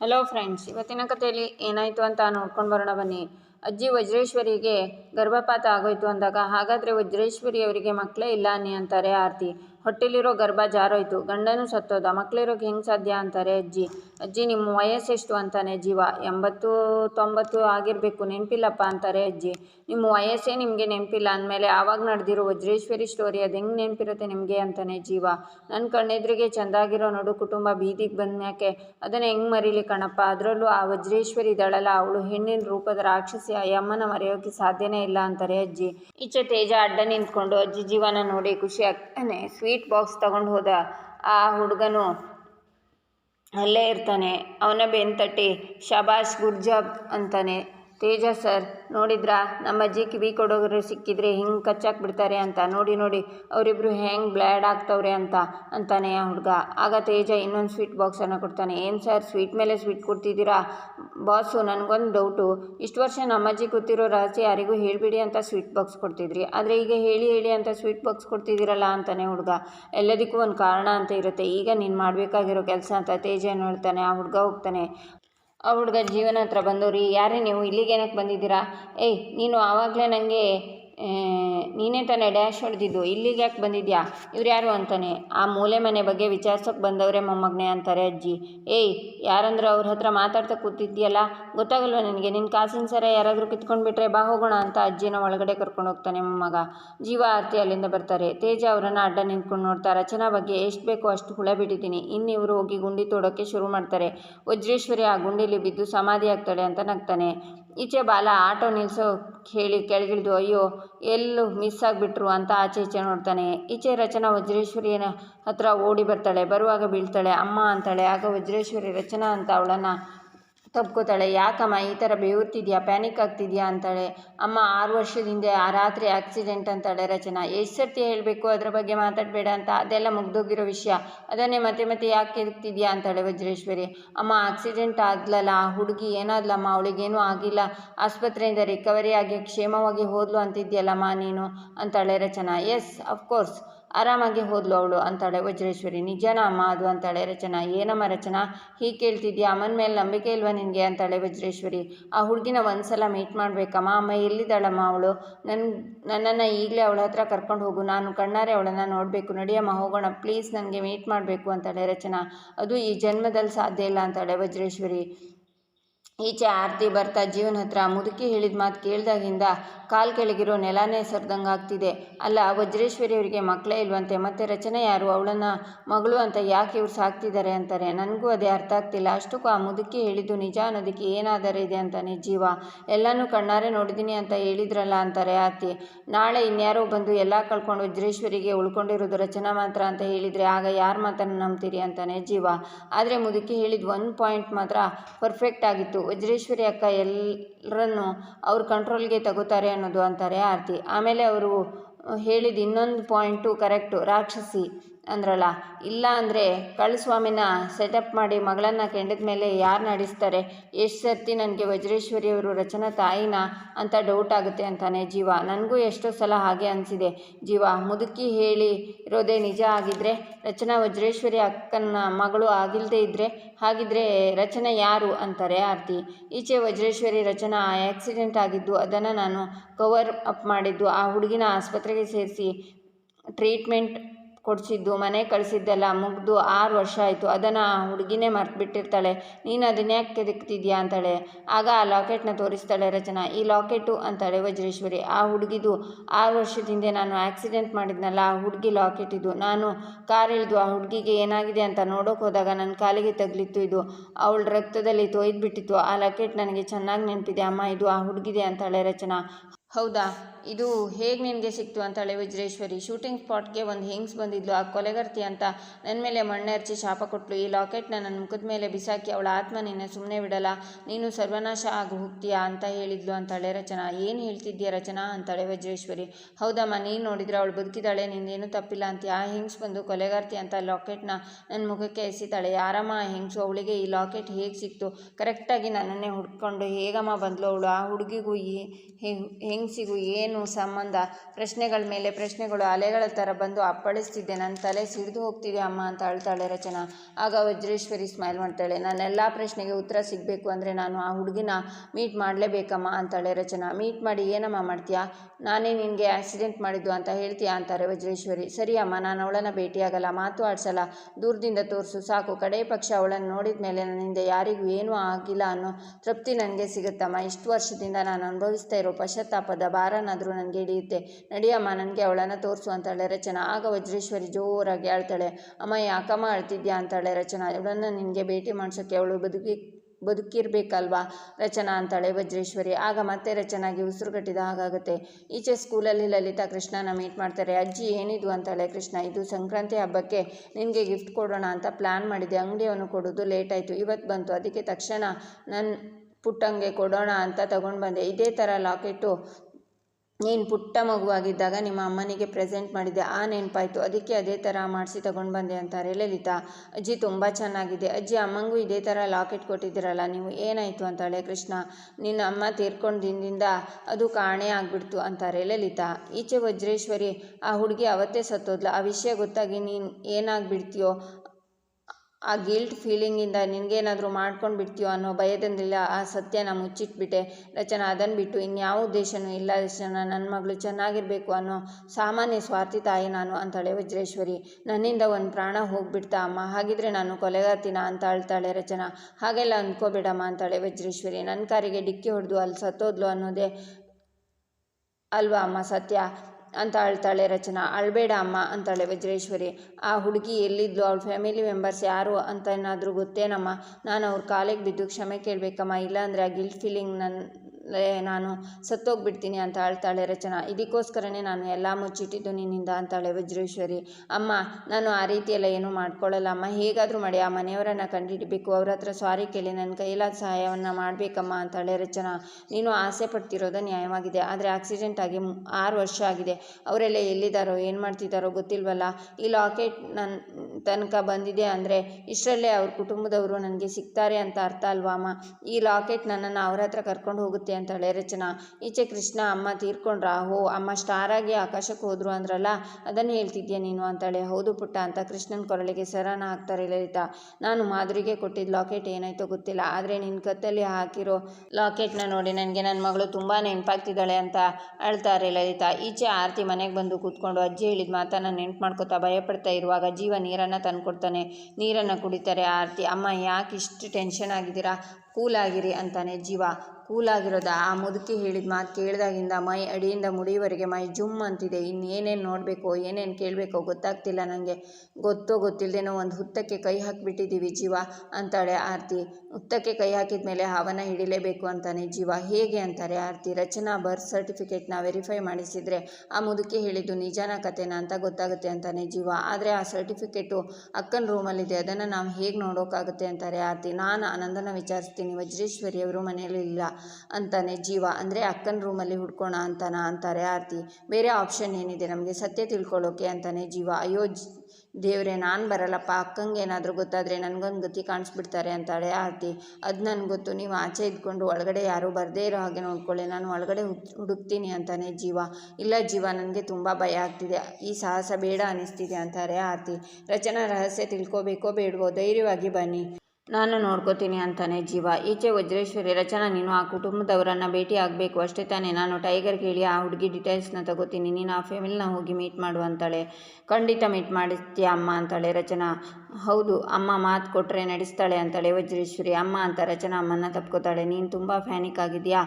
Hello friends ಇವತ್ತಿನ ಕಥೆಯಲ್ಲಿ ಏನಾಯಿತು ಅಂತ ನೋಡ್ಕೊಂಡು ಬರೋಣ ಬನ್ನಿ. ಅಜ್ಜಿ ವಜ್ರೇಶ್ವರಿಗೆ ಗರ್ಭಪಾತ ಆಗೋಯ್ತು ಅಂದಾಗ, ಹಾಗಾದರೆ ವಜ್ರೇಶ್ವರಿ ಅವರಿಗೆ ಮಕ್ಕಳೇ ಇಲ್ಲ ಅನ್ನಿ ಅಂತಾರೆ ಆರತಿ. ಹೊಟ್ಟೆಲಿರೋ ಗರ್ಭ ಜಾರೋಯ್ತು. ಗಂಡನೂ ಸತ್ತೋದ. ಮಕ್ಕಳಿರೋಕೆ ಹೆಂಗೆ ಸಾಧ್ಯ ಅಂತಾರೆ ಅಜ್ಜಿ? ಅಜ್ಜಿ, ನಿಮ್ಮ ವಯಸ್ಸೆಷ್ಟು ಅಂತಾನೆ ಜೀವ? ಎಂಬತ್ತು, ತೊಂಬತ್ತು ಆಗಿರಬೇಕು. ನೆನಪಿಲ್ಲಪ್ಪ ಅಂತಾರೆ ಅಜ್ಜಿ. ನಿಮ್ಮ ವಯಸ್ಸೇ ನಿಮಗೆ ನೆನಪಿಲ್ಲ ಅಂದಮೇಲೆ ಆವಾಗ ನಡೆದಿರೋ ವಜ್ರೇಶ್ವರಿ ಸ್ಟೋರಿ ಅದು ಹೆಂಗೆ ನೆನಪಿರುತ್ತೆ ನಿಮಗೆ ಅಂತಾನೆ ಜೀವ. ನನ್ನ ಕಣ್ಣೆದ್ರಿಗೆ ಚೆಂದಾಗಿರೋ ನೋಡು, ಕುಟುಂಬ ಬೀದಿಗೆ ಬಂದ್ಮ್ಯಾಕೆ? ಅದನ್ನು ಹೆಂಗೆ ಮರೀಲಿ ಕಣಪ್ಪ? ಅದರಲ್ಲೂ ಆ ವಜ್ರೇಶ್ವರಿ ಇದ್ದಾಳಲ್ಲ, ಅವಳು ಹೆಣ್ಣಿನ ರೂಪದ ರಾಕ್ಷಸಿ, ಆ ಯಮ್ಮನ ಮರೆಯೋಕೆ ಸಾಧ್ಯನೇ ಇಲ್ಲ ಅಂತಾರೆ ಅಜ್ಜಿ. ಈಚೆ ತೇಜ ಅಡ್ಡ ನಿಂತ್ಕೊಂಡು ಅಜ್ಜಿ ಜೀವನ ನೋಡಿ ಖುಷಿ ಆಗ್ತಾನೆ. ಸ್ವೀಟ್ ಬಾಕ್ಸ್ ತಗೊಂಡು ಹೋದ ಆ ಹುಡುಗನು ಅಲ್ಲೇ ಇರ್ತಾನೆ. ಅವನ ಬೆನ್ನು ತಟ್ಟಿ, ಶಬಾಷ್, ಗುಡ್ ಜಾಬ್ ಅಂತಾನೆ. ತೇಜ ಸರ್, ನೋಡಿದ್ರಾ? ನಮ್ಮ ಅಜ್ಜಿ ಕಿವಿ ಕೊಡೋರು ಸಿಕ್ಕಿದ್ರೆ ಹಿಂಗೆ ಕಚ್ಚಾಕ್ಬಿಡ್ತಾರೆ ಅಂತ. ನೋಡಿ ನೋಡಿ, ಅವರಿಬ್ರು ಹೆಂಗೆ ಬ್ಲ್ಯಾಡ್ ಆಗ್ತವ್ರೆ ಅಂತ, ಅಂತಾನೆ ಆ ಹುಡುಗ. ಆಗ ತೇಜ ಇನ್ನೊಂದು ಸ್ವೀಟ್ ಬಾಕ್ಸನ್ನು ಕೊಡ್ತಾನೆ. ಏನು ಸರ್ ಸ್ವೀಟ್ ಮೇಲೆ ಸ್ವೀಟ್ ಕೊಡ್ತಿದ್ದೀರಾ? ಬಾಸು, ನನಗೊಂದು ಡೌಟು ಇಷ್ಟು ವರ್ಷ ನಮ್ಮ ಅಜ್ಜಿ ಕೂತಿರೋ ರಹಸ್ಯ ಯಾರಿಗೂ ಹೇಳಿಬಿಡಿ ಅಂತ ಸ್ವೀಟ್ ಬಾಕ್ಸ್ ಕೊಡ್ತಿದ್ರಿ. ಆದರೆ ಈಗ ಹೇಳಿ ಹೇಳಿ ಅಂತ ಸ್ವೀಟ್ ಬಾಕ್ಸ್ ಕೊಡ್ತಿದ್ದೀರಲ್ಲ ಅಂತಾನೆ ಹುಡುಗ. ಎಲ್ಲದಕ್ಕೂ ಒಂದು ಕಾರಣ ಅಂತ ಇರುತ್ತೆ. ಈಗ ನೀನು ಮಾಡಬೇಕಾಗಿರೋ ಕೆಲಸ ಅಂತ ತೇಜ ಹೇಳ್ತಾನೆ. ಆ ಹುಡುಗ ಹೋಗ್ತಾನೆ. ಆ ಹುಡುಗ ಜೀವನ ಹತ್ರ ಬಂದವ್ರಿ. ಯಾರೇ ನೀವು ಇಲ್ಲಿಗೆ ಏನಕ್ಕೆ ಬಂದಿದ್ದೀರಾ? ಏಯ್ ನೀನು ಆವಾಗಲೇ ನನಗೆ ನೀನೇ ತಾನೇ ಡ್ಯಾಶ್ ಹೊಡೆದಿದ್ದು, ಇಲ್ಲಿಗೆ ಯಾಕೆ ಬಂದಿದ್ಯಾ? ಇವ್ರು ಯಾರು ಅಂತಾನೆ? ಆ ಮೂಲೆ ಮನೆ ಬಗ್ಗೆ ವಿಚಾರ್ಸೋಕೆ ಬಂದವರೇ ಮೊಮ್ಮಗನೇ ಅಂತಾರೆ ಅಜ್ಜಿ. ಏಯ್, ಯಾರಂದ್ರೆ ಅವ್ರ ಹತ್ರ ಮಾತಾಡ್ತಾ ಕೂತಿದ್ಯಲ್ಲ? ಗೊತ್ತಾಗಲ್ವ ನಿನಗೆ? ನಿನ್ನ ಕಾಸಿನ ಸರ ಯಾರಾದರೂ ಕಿತ್ಕೊಂಡ್ಬಿಟ್ರೆ ಬಾ ಹೋಗೋಣ ಅಂತ ಅಜ್ಜಿನ ಒಳಗಡೆ ಕರ್ಕೊಂಡು ಹೋಗ್ತಾನೆ ಮೊಮ್ಮಗ. ಜೀವ ಆರ್ತಿ ಅಲ್ಲಿಂದ ಬರ್ತಾರೆ. ತೇಜ ಅವರನ್ನು ಅಡ್ಡ ನಿಂತ್ಕೊಂಡು ನೋಡ್ತಾ ರಚನಾ ಬಗ್ಗೆ ಎಷ್ಟು ಬೇಕೋ ಅಷ್ಟು ಹುಳ ಬಿಟ್ಟಿದ್ದೀನಿ. ಇನ್ನು ಇವರು ಹೋಗಿ ಗುಂಡಿ ತೋಡೋಕ್ಕೆ ಶುರು ಮಾಡ್ತಾರೆ. ವಜ್ರೇಶ್ವರಿ ಆ ಗುಂಡಿಲಿ ಬಿದ್ದು ಸಮಾಧಿ ಆಗ್ತಾಳೆ ಅಂತ ನಗ್ತಾನೆ. ಈಚೆ ಬಾಲ ಆಟೋ ನಿಲ್ಲಿಸೋ ಹೇಳಿ ಕೆಳಗಿಳಿದು, ಅಯ್ಯೋ, ಎಲ್ಲೂ ಮಿಸ್ ಆಗಿಬಿಟ್ರು ಅಂತ ಆಚೆ ಈಚೆ ನೋಡ್ತಾನೆ. ಈಚೆ ರಚನಾ ವಜ್ರೇಶ್ವರಿಯನ ಹತ್ರ ಓಡಿ ಬರ್ತಾಳೆ, ಬರುವಾಗ ಬೀಳ್ತಾಳೆ, ಅಮ್ಮ ಅಂತಾಳೆ. ಆಗ ವಜ್ರೇಶ್ವರಿ, ರಚನಾ ಅಂತ ಅವಳನ್ನು ತಪ್ಕೋತಾಳೆ ಯಾಕಮ್ಮ ಈ ಥರ ಬೇವುರ್ತಿದ್ಯಾ? ಪ್ಯಾನಿಕ್ ಆಗ್ತಿದ್ಯಾ ಅಂತಾಳೆ. ಅಮ್ಮ, ಆರು ವರ್ಷದ ಹಿಂದೆ ಆ ರಾತ್ರಿ ಆಕ್ಸಿಡೆಂಟ್ ಅಂತಾಳೆ ರಚನಾ. ಎಷ್ಟು ಸರ್ತಿ ಹೇಳಬೇಕು ಅದ್ರ ಬಗ್ಗೆ ಮಾತಾಡಬೇಡ ಅಂತ? ಅದೆಲ್ಲ ಮುಗ್ದೋಗಿರೋ ವಿಷಯ. ಅದನ್ನೇ ಮತ್ತೆ ಮತ್ತೆ ಯಾಕೆ ಕೆದಕ್ತಿದ್ಯಾ ಅಂತಾಳೆ ವಜ್ರೇಶ್ವರಿ. ಅಮ್ಮ, ಆಕ್ಸಿಡೆಂಟ್ ಆದ್ಲಲ್ಲ? ಆ ಹುಡುಗಿ ಏನಾದ್ಲಮ್ಮ? ಅವಳಿಗೇನೂ ಆಗಿಲ್ಲ. ಆಸ್ಪತ್ರೆಯಿಂದ ರಿಕವರಿ ಆಗಿ ಕ್ಷೇಮವಾಗಿ ಹೋದ್ಲು ಅಂತಿದ್ಯಲ್ಲಮ್ಮ ನೀನು? ಅಂತಾಳೆ ರಚನಾ. ಎಸ್ ಅಫ್ಕೋರ್ಸ್ ಆರಾಮಾಗಿ ಹೋದ್ಲು ಅವಳು ಅಂತಾಳೆ ವಜ್ರೇಶ್ವರಿ. ನಿಜನಾ ಅಮ್ಮ ಅದು ಅಂತಾಳೆ ರಚನಾ. ಏನಮ್ಮ ರಚನಾ? ಹೀಗೆ ಕೇಳ್ತಿದ್ಯಾ? ಅಮ್ಮನ ಮೇಲೆ ನಂಬಿಕೆ ಇಲ್ವಾ ನಿನಗೆ? ಅಂತಾಳೆ ವಜ್ರೇಶ್ವರಿ. ಆ ಹುಡುಗಿನ ಒಂದ್ಸಲ ಮೀಟ್ ಮಾಡಬೇಕಮ್ಮ? ಅಮ್ಮ ಎಲ್ಲಿದ್ದಾಳಮ್ಮ ಅವಳು? ನನ್ನ ನನ್ನನ್ನು ಈಗಲೇ ಅವಳ ಹತ್ರ ಕರ್ಕೊಂಡು ಹೋಗು. ನಾನು ಕಣ್ಣಾರೆ ಅವಳನ್ನು ನೋಡಬೇಕು. ನಡಿಯಮ್ಮ, ಹೋಗೋಣ. ಪ್ಲೀಸ್ ನನಗೆ ಮೀಟ್ ಮಾಡಬೇಕು ಅಂತಾಳೆ ರಚನಾ. ಅದು ಈ ಜನ್ಮದಲ್ಲಿ ಸಾಧ್ಯ ಇಲ್ಲ ಅಂತಾಳೆ ವಜ್ರೇಶ್ವರಿ. ಈಚೆ ಆರತಿ ಬರ್ತಾ ಜೀವನ ಹತ್ರ ಮುದುಕಿ ಹೇಳಿದ ಮಾತು ಕೇಳಿದಾಗಿಂದ ಕಾಲು ಕೆಳಗಿರೋ ನೆಲನೇ ಸರ್ದಂಗೆ ಆಗ್ತಿದೆ. ಅಲ್ಲ, ವಜ್ರೇಶ್ವರಿ ಅವರಿಗೆ ಮಕ್ಕಳೇ ಇಲ್ವಂತೆ, ಮತ್ತೆ ರಚನೆ ಯಾರು? ಅವಳನ್ನು ಮಗಳು ಅಂತ ಯಾಕೆ ಇವ್ರು ಸಾಕ್ತಿದ್ದಾರೆ ಅಂತಾರೆ? ನನಗೂ ಅದೇ ಅರ್ಥ ಆಗ್ತಿಲ್ಲ. ಅಷ್ಟಕ್ಕೂ ಆ ಮುದುಕಿ ಹೇಳಿದ್ದು ನಿಜ ಅನ್ನೋದಕ್ಕೆ ಏನಾದರೂ ಇದೆ ಅಂತಾನೆ ಜೀವ. ಎಲ್ಲನೂ ಕಣ್ಣಾರೆ ನೋಡಿದ್ದೀನಿ ಅಂತ ಹೇಳಿದ್ರಲ್ಲ ಅಂತಾರೆ ಆತಿ ನಾಳೆ ಇನ್ಯಾರೋ ಬಂದು ಎಲ್ಲ ಕಳ್ಕೊಂಡು ವಜ್ರೇಶ್ವರಿಗೆ ಉಳ್ಕೊಂಡಿರೋದು ರಚನಾ ಮಾತ್ರ ಅಂತ ಹೇಳಿದರೆ ಆಗ ಯಾರ ಮಾತನ್ನು ನಂಬ್ತೀರಿ ಅಂತಾನೆ ಜೀವ. ಆದರೆ ಮುದುಕಿ ಹೇಳಿದ ಒಂದು ಪಾಯಿಂಟ್ ಮಾತ್ರ ಪರ್ಫೆಕ್ಟ್ ಆಗಿತ್ತು. ವಜ್ರೇಶ್ವರಿ ಅಕ್ಕ ಎಲ್ಲರನ್ನು ಅವ್ರ ಕಂಟ್ರೋಲ್ಗೆ ತಗೋತಾರೆ ಅನ್ನೋದು ಅಂತಾರೆ ಆರತಿ. ಆಮೇಲೆ ಅವರು ಹೇಳಿದ ಇನ್ನೊಂದು ಪಾಯಿಂಟು ಕರೆಕ್ಟು ರಾಕ್ಷಸಿ. ಅಂದ್ರಲ್ಲ, ಇಲ್ಲ ಅಂದರೆ ಕಳಸ್ವಾಮಿನ ಸೆಟಪ್ ಮಾಡಿ ಮಗಳನ್ನು ಕೆಂಡದ ಮೇಲೆ ಯಾರು ನಡೆಸ್ತಾರೆ? ಎಷ್ಟು ಸರ್ತಿ ನನಗೆ ವಜ್ರೇಶ್ವರಿಯವರು ರಚನಾ ತಾಯಿನ ಅಂತ ಡೌಟ್ ಆಗುತ್ತೆ ಅಂತಾನೆ ಜೀವ. ನನಗೂ ಎಷ್ಟೋ ಸಲ ಹಾಗೆ ಅನಿಸಿದೆ. ಜೀವ, ಮುದುಕಿ ಹೇಳಿ ಇರೋದೇ ನಿಜ ಆಗಿದ್ದರೆ ರಚನಾ ವಜ್ರೇಶ್ವರಿ ಅಕ್ಕನ ಮಗಳು ಆಗಿಲ್ಲದೆ ಇದ್ದರೆ ಹಾಗಿದ್ರೆ ರಚನಾ ಯಾರು ಅಂತಾರೆ ಆರ್ತಿ? ಈಚೆ ವಜ್ರೇಶ್ವರಿ ರಚನಾ ಆಕ್ಸಿಡೆಂಟ್ ಆಗಿದ್ದು, ಅದನ್ನು ನಾನು ಕವರ್ ಅಪ್ ಮಾಡಿದ್ದು ಆ ಹುಡುಗಿನ ಆಸ್ಪತ್ರೆಗೆ ಸೇರಿಸಿ ಟ್ರೀಟ್ಮೆಂಟ್ ಕೊಡಿಸಿದ್ದು, ಮನೆ ಕಳಿಸಿದ್ದೆಲ್ಲ ಮುಗಿದು ಆರು ವರ್ಷ ಆಯಿತು. ಅದನ್ನು ಆ ಹುಡುಗಿನೇ ಮರ್ತ್ಬಿಟ್ಟಿರ್ತಾಳೆ. ನೀನು ಅದನ್ನ ಯಾಕೆ ಕೆದಕ್ತಿದ್ಯಾ ಅಂತಾಳೆ. ಆಗ ಆ ಲಾಕೆಟ್ನ ತೋರಿಸ್ತಾಳೆ ರಚನಾ. ಈ ಲಾಕೆಟು ಅಂತಾಳೆ ವಜ್ರೇಶ್ವರಿ. ಆ ಹುಡುಗಿದು ಆರು ವರ್ಷದ ಹಿಂದೆ ನಾನು ಆಕ್ಸಿಡೆಂಟ್ ಮಾಡಿದ್ನಲ್ಲ, ಆ ಹುಡುಗಿ ಲಾಕೆಟ್ ಇದು. ನಾನು ಕಾರ್ ಇಳಿದು ಆ ಹುಡುಗಿಗೆ ಏನಾಗಿದೆ ಅಂತ ನೋಡೋಕೆ ಹೋದಾಗ ನನ್ನ ಕಾಲಿಗೆ ತಗಲಿತ್ತು ಇದು. ಅವಳ ರಕ್ತದಲ್ಲಿ ತೊಯ್ದುಬಿಟ್ಟಿತ್ತು. ಆ ಲಾಕೆಟ್ ನನಗೆ ಚೆನ್ನಾಗಿ ನೆನಪಿದೆ. ಅಮ್ಮ ಇದು ಆ ಹುಡುಗಿದೆ ಅಂತಾಳೆ ರಚನಾ. ಹೌದಾ? ಇದು ಹೇಗೆ ನಿನಗೆ ಸಿಕ್ತು ಅಂತಾಳೆ ವಜ್ರೇಶ್ವರಿ. ಶೂಟಿಂಗ್ ಸ್ಪಾಟ್ಗೆ ಒಂದು ಹೆಂಗ್ಸ್ ಬಂದಿದ್ಲು. ಆ ಕೊಲೆಗರ್ತಿ ಅಂತ ನನ್ನ ಮೇಲೆ ಮಣ್ಣೆರ್ಚಿ ಶಾಪ ಕೊಟ್ಟಳು ಈ ಲಾಕೆಟ್ನ ನನ್ನ ಮುಖದ ಮೇಲೆ ಬಿಸಾಕಿ ಅವಳ ಆತ್ಮ ನಿನ್ನೆ ಸುಮ್ಮನೆ ಬಿಡಲ್ಲ. ನೀನು ಸರ್ವನಾಶ ಆಗಿ ಹೋಗ್ತೀಯಾ ಅಂತ ಹೇಳಿದ್ಲು ಅಂತಾಳೆ ರಚನಾ. ಏನು ಹೇಳ್ತಿದ್ದೀಯ ರಚನಾ ಅಂತಾಳೆ ವಜ್ರೇಶ್ವರಿ. ಹೌದಮ್ಮ, ನೀನು ನೋಡಿದ್ರೆ ಅವಳು ಬದುಕಿದ್ದಾಳೆ ನಿಂದೇನು ತಪ್ಪಿಲ್ಲ ಅಂತ ಆ ಹೆಂಗ್ಸ್ ಬಂದು ಕೊಲೆಗಾರ್ತಿ ಅಂತ ಲಾಕೆಟ್ನ ನನ್ನ ಮುಖಕ್ಕೆ ಎಸಿತಾಳೆ. ಯಾರಮ್ಮ ಆ ಹೆಂಗ್ಸು? ಅವಳಿಗೆ ಈ ಲಾಕೆಟ್ ಹೇಗೆ ಸಿಕ್ತು? ಕರೆಕ್ಟಾಗಿ ನನ್ನನ್ನೇ ಹುಡ್ಕೊಂಡು ಹೇಗಮ್ಮ ಬಂದ್ಲು ಅವಳು? ಆ ಹುಡುಗಿಗೂ ಈ ಹೆಂಗ್ಸಿಗೂ ಏನು ಏನು ಸಂಬಂಧ? ಪ್ರಶ್ನೆಗಳ ಮೇಲೆ ಪ್ರಶ್ನೆಗಳು ಅಲೆಗಳ ಥರ ಬಂದು ಅಪ್ಪಳಿಸ್ತಿದ್ದೆ. ನನ್ನ ತಲೆ ಸಿಡಿದು ಹೋಗ್ತಿದೆ ಅಮ್ಮ ಅಂತ ಅಳ್ತಾಳೆ ರಚನಾ. ಆಗ ವಜ್ರೇಶ್ವರಿ ಸ್ಮೈಲ್ ಮಾಡ್ತಾಳೆ. ನಾನೆಲ್ಲ ಪ್ರಶ್ನೆಗೆ ಉತ್ತರ ಸಿಗಬೇಕು ಅಂದರೆ ನಾನು ಆ ಹುಡುಗಿನ ಮೀಟ್ ಮಾಡಲೇಬೇಕಮ್ಮ ಅಂತಾಳೆ ರಚನಾ. ಮೀಟ್ ಮಾಡಿ ಏನಮ್ಮ ಮಾಡ್ತೀಯಾ? ನಾನೇ ನಿನಗೆ ಆಕ್ಸಿಡೆಂಟ್ ಮಾಡಿದ್ದು ಅಂತ ಹೇಳ್ತೀಯಾ? ಅಂತಾರೆ ವಜ್ರೇಶ್ವರಿ. ಸರಿ ಅಮ್ಮ, ನಾನು ಅವಳನ್ನು ಭೇಟಿಯಾಗಲ್ಲ. ಮಾತು ಆಡಿಸಲ್ಲ. ದೂರದಿಂದ ತೋರಿಸು. ಸಾಕು. ಕಡೆ ಪಕ್ಷ ಅವಳನ್ನು ನೋಡಿದ ಮೇಲೆ ನನ್ನಿಂದ ಯಾರಿಗೂ ಏನೂ ಆಗಿಲ್ಲ ಅನ್ನೋ ತೃಪ್ತಿ ನನಗೆ ಸಿಗುತ್ತಮ್ಮ. ಇಷ್ಟು ವರ್ಷದಿಂದ ನಾನು ಅನುಭವಿಸ್ತಾ ಇರೋ ಪಶ್ಚಾತ್ತಾಪದ ಭಾರನಾದರೂ ನನಗೆ ಹಿಡಿಯುತ್ತೆ. ನಡಿಯಮ್ಮ, ನನಗೆ ಅವಳನ್ನು ತೋರಿಸು ಅಂತಾಳೆ ರಚನಾ. ಆಗ ವಜ್ರೇಶ್ವರಿ ಜೋರಾಗಿ ಆಳ್ತಾಳೆ ಅಮ್ಮ ಯಾಕಮ್ಮ ಅಳ್ತಿದ್ಯಾ? ಅಂತಾಳೆ ರಚನಾ. ಇವಳನ್ನು ನಿನಗೆ ಭೇಟಿ ಮಾಡಿಸೋಕ್ಕೆ ಅವಳು ಬದುಕಿ, ಬದುಕಿರ್ಬೇಕಲ್ವಾ? ರಚನಾ ಅಂತಾಳೆ ವಜ್ರೇಶ್ವರಿ. ಆಗ ಮತ್ತೆ ರಚನಾಗಿ ಉಸಿರುಗಟ್ಟಿದ ಹಾಗಾಗುತ್ತೆ. ಈಚೆ ಸ್ಕೂಲಲ್ಲಿ ಲಲಿತಾ ಕೃಷ್ಣನ ಮೀಟ್ ಮಾಡ್ತಾರೆ. ಅಜ್ಜಿ, ಏನಿದು? ಅಂತಾಳೆ ಕೃಷ್ಣ. ಇದು ಸಂಕ್ರಾಂತಿ ಹಬ್ಬಕ್ಕೆ ನಿನಗೆ ಗಿಫ್ಟ್ ಕೊಡೋಣ ಅಂತ ಪ್ಲ್ಯಾನ್ ಮಾಡಿದೆ. ಅಂಗಡಿಯವನು ಕೊಡೋದು ಲೇಟ್ ಆಯಿತು. ಇವತ್ತು ಬಂತು. ಅದಕ್ಕೆ ತಕ್ಷಣ ನನ್ನ ಪುಟ್ಟಂಗೆ ಕೊಡೋಣ ಅಂತ ತಗೊಂಡು ಬಂದೆ ಇದೇ ಥರ ಲಾಕೆಟು ನೀನು ಪುಟ್ಟ ಮಗುವಾಗಿದ್ದಾಗ ನಿಮ್ಮ ಅಮ್ಮನಿಗೆ ಪ್ರೆಸೆಂಟ್ ಮಾಡಿದ್ದೆ. ಆ ನೆನಪಾಯಿತು. ಅದಕ್ಕೆ ಅದೇ ಥರ ಮಾಡಿಸಿ ತಗೊಂಡು ಬಂದೆ ಅಂತಾರೆ. ಲಲಿತಾ ಅಜ್ಜಿ ತುಂಬ ಚೆನ್ನಾಗಿದೆ. ಅಜ್ಜಿ, ಅಮ್ಮಂಗೂ ಇದೇ ಥರ ಲಾಕೆಟ್ ಕೊಟ್ಟಿದ್ದೀರಲ್ಲ, ನೀವು ಏನಾಯಿತು ಅಂತಾಳೆ ಕೃಷ್ಣ. ನಿನ್ನ ಅಮ್ಮ ತೀರ್ಕೊಂಡು ದಿನದಿಂದ ಅದು ಕಾಣೆ ಆಗಿಬಿಡ್ತು ಅಂತಾರೆ. ಲಲಿತಾ ಈಚೆ ವಜ್ರೇಶ್ವರಿ, ಆ ಹುಡುಗಿ ಅವತ್ತೇ ಸತ್ತೋದ್ಲ. ಆ ವಿಷಯ ಗೊತ್ತಾಗಿ ನೀನು ಏನಾಗ್ಬಿಡ್ತೀಯೋ ಆ ಗಿಲ್ಟ್ ಫೀಲಿಂಗಿಂದ ನಿನಗೇನಾದರೂ ಮಾಡ್ಕೊಂಡು ಬಿಡ್ತೀಯೋ ಅನ್ನೋ ಭಯದಿಂದಿಲ್ಲ, ಆ ಸತ್ಯನ ಮುಚ್ಚಿಟ್ಬಿಟ್ಟೆ. ರಚನಾ ಅದನ್ನು ಬಿಟ್ಟು ಇನ್ಯಾವ ಉದ್ದೇಶನೂ ಇಲ್ಲ ರಚನಾ ನನ್ನ ಮಗಳು ಚೆನ್ನಾಗಿರಬೇಕು ಅನ್ನೋ ಸಾಮಾನ್ಯ ಸ್ವಾರ್ಥಿ ತಾಯಿ ನಾನು ಅಂತಾಳೆ ವಜ್ರೇಶ್ವರಿ. ನನ್ನಿಂದ ಒಂದು ಪ್ರಾಣ ಹೋಗ್ಬಿಡ್ತಾ, ಅಮ್ಮ ಹಾಗಿದ್ರೆ ನಾನು ಕೊಲೆಗಾರ್ತಿನ ಅಂತ ಅಳ್ತಾಳೆ ರಚನಾ. ಹಾಗೆಲ್ಲ ಅಂದ್ಕೋಬೇಡಮ್ಮ ಅಂತಾಳೆ ವಜ್ರೇಶ್ವರಿ. ನನ್ನ ಕಾರಿಗೆ ಡಿಕ್ಕಿ ಹೊಡೆದು ಅಲ್ಲಿ ಸತ್ತೋದ್ಲು ಅನ್ನೋದೇ ಅಲ್ವಾ ಅಮ್ಮ ಸತ್ಯ? ಅಂತ ಅಳ್ತಾಳೆ ರಚನಾ. ಅಳಬೇಡ ಅಮ್ಮ ಅಂತಾಳೆ ವಜ್ರೇಶ್ವರಿ. ಆ ಹುಡುಗಿ ಎಲ್ಲಿದ್ಲು? ಅವಳ ಫ್ಯಾಮಿಲಿ ಮೆಂಬರ್ಸ್ ಯಾರು ಅಂತ ಏನಾದರೂ ಗೊತ್ತೇನಮ್ಮ? ನಾನು ಅವ್ರ ಕಾಲಿಗೆ ಬಿದ್ದು ಕ್ಷಮೆ ಕೇಳಬೇಕಮ್ಮ. ಇಲ್ಲಾಂದರೆ ಆ ಗಿಲ್ಟ್ ಫೀಲಿಂಗ್ ನನ್ನ ನಾನು ಸತ್ತೋಗ್ಬಿಡ್ತೀನಿ ಅಂತ ಅಳ್ತಾಳೆ ರಚನಾ. ಇದಕ್ಕೋಸ್ಕರನೇ ನಾನು ಎಲ್ಲ ಮುಚ್ಚಿಟ್ಟಿದ್ದು ನಿನ್ನಿಂದ ಅಂತಾಳೆ ವಜ್ರೇಶ್ವರಿ. ಅಮ್ಮ, ನಾನು ಆ ರೀತಿಯೆಲ್ಲ ಏನೂ ಮಾಡ್ಕೊಳ್ಳಲ್ಲ. ಅಮ್ಮ, ಹೇಗಾದರೂ ಮಾಡಿ. ಆ ಮನೆಯವರನ್ನು ಕಂಡುಹಿಡಿಬೇಕು ಅವ್ರ ಹತ್ರ ಸಾರಿ ಕೇಳಿ. ನನ್ನ ಕೈಲಾದ ಸಹಾಯವನ್ನು ಮಾಡಬೇಕಮ್ಮ ಅಂತಾಳೆ ರಚನಾ. ನೀನು ಆಸೆ ಪಡ್ತಿರೋದು ನ್ಯಾಯವಾಗಿದೆ. ಆದರೆ ಆಕ್ಸಿಡೆಂಟ್ ಆಗಿ ಆರು ವರ್ಷ ಆಗಿದೆ. ಅವರೆಲ್ಲ ಎಲ್ಲಿದ್ದಾರೋ, ಏನು ಮಾಡ್ತಿದ್ದಾರೋ ಗೊತ್ತಿಲ್ವಲ್ಲ. ಈ ಲಾಕೆಟ್ ನನ್ನ ತನಕ ಬಂದಿದೆ ಅಂದರೆ ಇಷ್ಟರಲ್ಲೇ ಅವ್ರ ಕುಟುಂಬದವರು ನನಗೆ ಸಿಗ್ತಾರೆ ಅಂತ ಅರ್ಥ ಅಲ್ವಾ, ಅಮ್ಮ? ಈ ಲಾಕೆಟ್ ನನ್ನನ್ನು ಅವ್ರ ಹತ್ರ ಕರ್ಕೊಂಡು ಹೋಗುತ್ತೆ ಅಂತಾಳೆ, ರಚನಾ, ಈಚೆ ಕೃಷ್ಣ, ಅಮ್ಮ ತೀರ್ಕೊಂಡ್ರಾ, ಹೋ, ಅಮ್ಮ ಸ್ಟಾರ್ ಆಗಿ ಆಕಾಶಕ್ಕೆ ಹೋದ್ರು ಅಂದ್ರಲ್ಲ, ಅದನ್ನು ಹೇಳ್ತಿದ್ಯಾ ನೀನು? ಅಂತಾಳೆ, ಹೌದು ಪುಟ್ಟ ಅಂತ ಕೃಷ್ಣನ ಕೊರಳಿಗೆ ಸರಾನ ಹಾಕ್ತಾರೆ ಲಲಿತಾ. ನಾನು ಮಾದರಿಗೆ ಕೊಟ್ಟಿದ್ದ ಲಾಕೆಟ್ ಏನಾಯ್ತೋ ಗೊತ್ತಿಲ್ಲ, ಆದರೆ ನಿನ್ನ ಕತ್ತಲ್ಲಿ ಹಾಕಿರೋ ಲಾಕೆಟ್ನ ನೋಡಿ ನನಗೆ ನನ್ನ ಮಗಳು ತುಂಬಾ ನೆನಪಾಗ್ತಿದ್ದಾಳೆ ಅಂತ ಅಳ್ತಾರೆ ಲಲಿತಾ. ಈಚೆ ಆರತಿ ಮನೆಗೆ ಬಂದು ಕೂತ್ಕೊಂಡು ಅಜ್ಜಿ ಹೇಳಿದ ಮಾತನ್ನು ನೆನ್ಪು ಮಾಡ್ಕೊತಾ ಭಯಪಡ್ತಾ ಇರುವಾಗ ಜೀವ ನೀರನ್ನು ತಂದುಕೊಡ್ತಾನೆ. ನೀರನ್ನು ಕುಡಿತಾರೆ ಆರತಿ. ಅಮ್ಮ, ಯಾಕೆ ಇಷ್ಟು ಟೆನ್ಷನ್ ಆಗಿದ್ದೀರಾ? ಆಗಿರಿ ಅಂತಾನೆ ಜೀವ. ಕೂಲಾಗಿರೋದ? ಆ ಮುದುಕಿ ಹೇಳಿದ ಮಾತು ಕೇಳಿದಾಗಿಂದ ಮೈ ಅಡಿಯಿಂದ ಮುಡಿಯವರೆಗೆ ಮೈ ಜುಮ್ ಅಂತಿದೆ. ಇನ್ನೇನೇನು ನೋಡಬೇಕೋ, ಏನೇನು ಕೇಳಬೇಕೋ ಗೊತ್ತಾಗ್ತಿಲ್ಲ ನನಗೆ ಗೊತ್ತೋ ಗೊತ್ತಿಲ್ಲದೇನೋ ಒಂದು ಹುತ್ತಕ್ಕೆ ಕೈ ಹಾಕಿಬಿಟ್ಟಿದ್ದೀವಿ ಜೀವ ಅಂತಾಳೆ ಆರತಿ. ಹುತ್ತಕ್ಕೆ ಕೈ ಹಾಕಿದ ಮೇಲೆ ಹಾವನ್ನ ಹಿಡಿಲೇಬೇಕು ಅಂತಾನೆ ಜೀವ. ಹೇಗೆ ಅಂತಾರೆ ಆರತಿ? ರಚನಾ ಬರ್ತ್ ಸರ್ಟಿಫಿಕೇಟ್ನ ವೆರಿಫೈ ಮಾಡಿಸಿದರೆ ಆ ಮುದುಕಿ ಹೇಳಿದ್ದು ನಿಜಾನ ಕಥೆನಾ ಅಂತ ಗೊತ್ತಾಗುತ್ತೆ ಅಂತಾನೆ ಜೀವ. ಆದರೆ ಆ ಸರ್ಟಿಫಿಕೇಟು ಅಕ್ಕನ ರೂಮಲ್ಲಿದೆ. ಅದನ್ನು ನಾವು ಹೇಗೆ ನೋಡೋಕ್ಕಾಗುತ್ತೆ ಅಂತಾರೆ ಆರತಿ. ನಾನು ಆನಂದನ ವಿಚಾರಿಸ್ತೀನಿ. ವಜ್ರೇಶ್ವರಿಯವರು ಮನೆಯಲ್ಲಿ ಇಲ್ಲ ಅಂತಾನೆ ಜೀವ. ಅಂದರೆ ಅಕ್ಕನ ರೂಮಲ್ಲಿ ಹುಡ್ಕೋಣ ಅಂತಾನ ಅಂತಾರೆ ಆರತಿ. ಬೇರೆ ಆಪ್ಷನ್ ಏನಿದೆ ನಮಗೆ? ಸತ್ಯ ತಿಳ್ಕೊಳ್ಳೋಕೆ ಅಂತಾನೆ ಜೀವ. ಅಯ್ಯೋ ದೇವ್ರೆ, ನಾನು ಬರಲ್ಲಪ್ಪ. ಅಕ್ಕಂಗೆ ಏನಾದರೂ ಗೊತ್ತಾದರೆ ನನಗೊಂದು ಗತಿ ಕಾಣಿಸ್ಬಿಡ್ತಾರೆ ಅಂತಾಳೆ ಆರತಿ. ಅದು ನನಗೆ ಗೊತ್ತು. ನೀವು ಆಚೆ ಇದ್ಕೊಂಡು ಒಳಗಡೆ ಯಾರೂ ಬರದೇ ಇರೋ ಹಾಗೆ ನೋಡ್ಕೊಳ್ಳಿ. ನಾನು ಒಳಗಡೆ ಹುಡ್- ಹುಡುಕ್ತೀನಿ ಅಂತಾನೆ ಜೀವ. ಇಲ್ಲ ಜೀವ, ನನಗೆ ತುಂಬ ಭಯ ಆಗ್ತಿದೆ. ಈ ಸಾಹಸ ಬೇಡ ಅನ್ನಿಸ್ತಿದೆ ಅಂತಾರೆ ಆರತಿ. ರಚನಾ ರಹಸ್ಯ ತಿಳ್ಕೊಬೇಕೋ ಬೇಡವೋ? ಧೈರ್ಯವಾಗಿ ಬನ್ನಿ. ನಾನು ನೋಡ್ಕೋತೀನಿ ಅಂತಾನೆ ಜೀವ. ಈಚೆ ವಜ್ರೇಶ್ವರಿ, ರಚನಾ, ನೀನು ಆ ಕುಟುಂಬದವರನ್ನು ಭೇಟಿ ಆಗಬೇಕು. ಅಷ್ಟೇ ತಾನೇ, ನಾನು ಟೈಗರ್ ಕೇಳಿ ಆ ಹುಡುಗಿ ಡೀಟೇಲ್ಸ್ನ ತಗೋತೀನಿ. ನೀನು ಆ ಫ್ಯಾಮಿಲಿನ ಹೋಗಿ ಮೀಟ್ ಮಾಡು ಅಂತಾಳೆ. ಖಂಡಿತ ಮೀಟ್ ಮಾಡಿಸ್ತೀಯ ಅಮ್ಮ ಅಂತಾಳೆ ರಚನಾ. ಹೌದು, ಅಮ್ಮ ಮಾತು ಕೊಟ್ಟರೆ ನಡೆಸ್ತಾಳೆ ಅಂತಾಳೆ ವಜ್ರೇಶ್ವರಿ. ಅಮ್ಮ ಅಂತ ರಚನಾ ಅಮ್ಮನ ತಪ್ಕೋತಾಳೆ. ನೀನು ತುಂಬ ಫ್ಯಾನಿಕ್ ಆಗಿದೆಯಾ?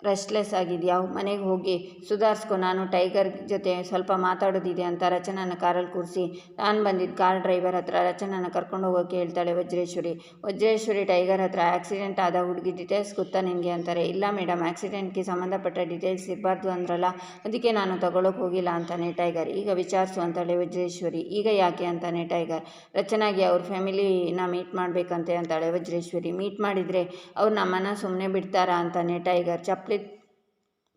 ರೆಸ್ಟ್ಲೆಸ್ ಆಗಿದೆಯಾ? ಮನೆಗೆ ಹೋಗಿ ಸುಧಾರಿಸ್ಕೊ, ನಾನು ಟೈಗರ್ ಜೊತೆ ಸ್ವಲ್ಪ ಮಾತಾಡೋದಿದೆ ಅಂತ ರಚನಾನ ಕಾರಲ್ಲಿ ಕೂರಿಸಿ. ನಾನು ಬಂದಿದ್ದ ಕಾರ್ ಡ್ರೈವರ್ ಹತ್ರ ರಚನನ ಕರ್ಕೊಂಡು ಹೋಗೋಕೆ ಹೇಳ್ತಾಳೆ ವಜ್ರೇಶ್ವರಿ. ವಜ್ರೇಶ್ವರಿ, ಟೈಗರ್ ಹತ್ರ ಆಕ್ಸಿಡೆಂಟ್ ಆದ ಹುಡುಗಿ ಡೀಟೇಲ್ಸ್ ಗೊತ್ತಾ ನಿನಗೆ ಅಂತಾರೆ. ಇಲ್ಲ ಮೇಡಮ್ ಆ್ಯಕ್ಸಿಡೆಂಟ್ಗೆ ಸಂಬಂಧಪಟ್ಟ ಡೀಟೇಲ್ಸ್ ಇರಬಾರ್ದು ಅಂದ್ರಲ್ಲ, ಅದಕ್ಕೆ ನಾನು ತಗೊಳ್ಳೋಕೆ ಹೋಗಿಲ್ಲ ಅಂತಾನೆ ಟೈಗರ್. ಈಗ ವಿಚಾರಿಸು ಅಂತಾಳೆ ವಜ್ರೇಶ್ವರಿ. ಈಗ ಯಾಕೆ ಅಂತಾನೆ ಟೈಗರ್. ರಚನಾಗಿ ಅವ್ರ ಫ್ಯಾಮಿಲಿನ ಮೀಟ್ ಮಾಡಬೇಕಂತೆ ಅಂತಾಳೆ ವಜ್ರೇಶ್ವರಿ. ಮೀಟ್ ಮಾಡಿದರೆ ಅವ್ರು ನಮ್ಮನ್ನು ಸುಮ್ಮನೆ ಬಿಡ್ತಾರಾ ಅಂತಾನೆ ಟೈಗರ್. ಚಪ್ಪಲಿ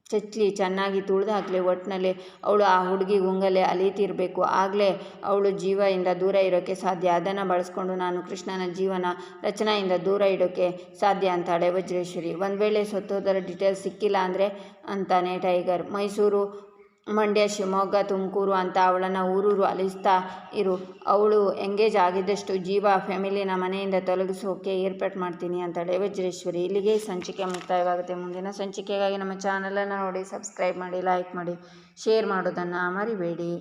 ಚಚ್ಚಲಿ ಚೆನ್ನಾಗಿ ತುಳಿದು ಹಾಕಲಿ. ಒಟ್ಟಿನಲ್ಲಿ ಅವಳು ಆ ಹುಡುಗಿ ಗುಂಗಲೆ ಅಲೀತಿರಬೇಕು. ಆಗಲೇ ಅವಳು ಜೀವದಿಂದ ದೂರ ಇರೋಕ್ಕೆ ಸಾಧ್ಯ. ಅದನ್ನು ಬಳಸ್ಕೊಂಡು ನಾನು ಕೃಷ್ಣನ ಜೀವನ ರಚನೆಯಿಂದ ದೂರ ಇಡೋಕ್ಕೆ ಸಾಧ್ಯ ಅಂತಾಳೆ ವಜ್ರೇಶ್ವರಿ. ಒಂದು ವೇಳೆ ಸತ್ತೋದರ ಡೀಟೇಲ್ಸ್ ಸಿಕ್ಕಿಲ್ಲ ಅಂದರೆ ಅಂತಾನೆ ಟೈಗರ್. ಮೈಸೂರು ಮಂಡ್ಯ, ಶಿವಮೊಗ್ಗ, ತುಮಕೂರು ಅಂತ ಅವಳನ್ನು ಊರೂರು ಅಲಿಸ್ತಾ ಇರು. ಅವಳು ಎಂಗೇಜ್ ಆಗಿದ್ದಷ್ಟು ಜೀವ ಫ್ಯಾಮಿಲಿನ ಮನೆಯಿಂದ ತೊಲಗಿಸೋಕೆ ಏರ್ಪಾಟ್ ಮಾಡ್ತೀನಿ ಅಂತಾಳೆ ವಜ್ರೇಶ್ವರಿ. ಇಲ್ಲಿಗೆ ಸಂಚಿಕೆ ಮುಕ್ತಾಯವಾಗುತ್ತೆ. ಮುಂದಿನ ಸಂಚಿಕೆಗಾಗಿ ನಮ್ಮ ಚಾನಲನ್ನು ನೋಡಿ, ಸಬ್ಸ್ಕ್ರೈಬ್ ಮಾಡಿ, ಲೈಕ್ ಮಾಡಿ, ಶೇರ್ ಮಾಡೋದನ್ನು ಮರಿಬೇಡಿ.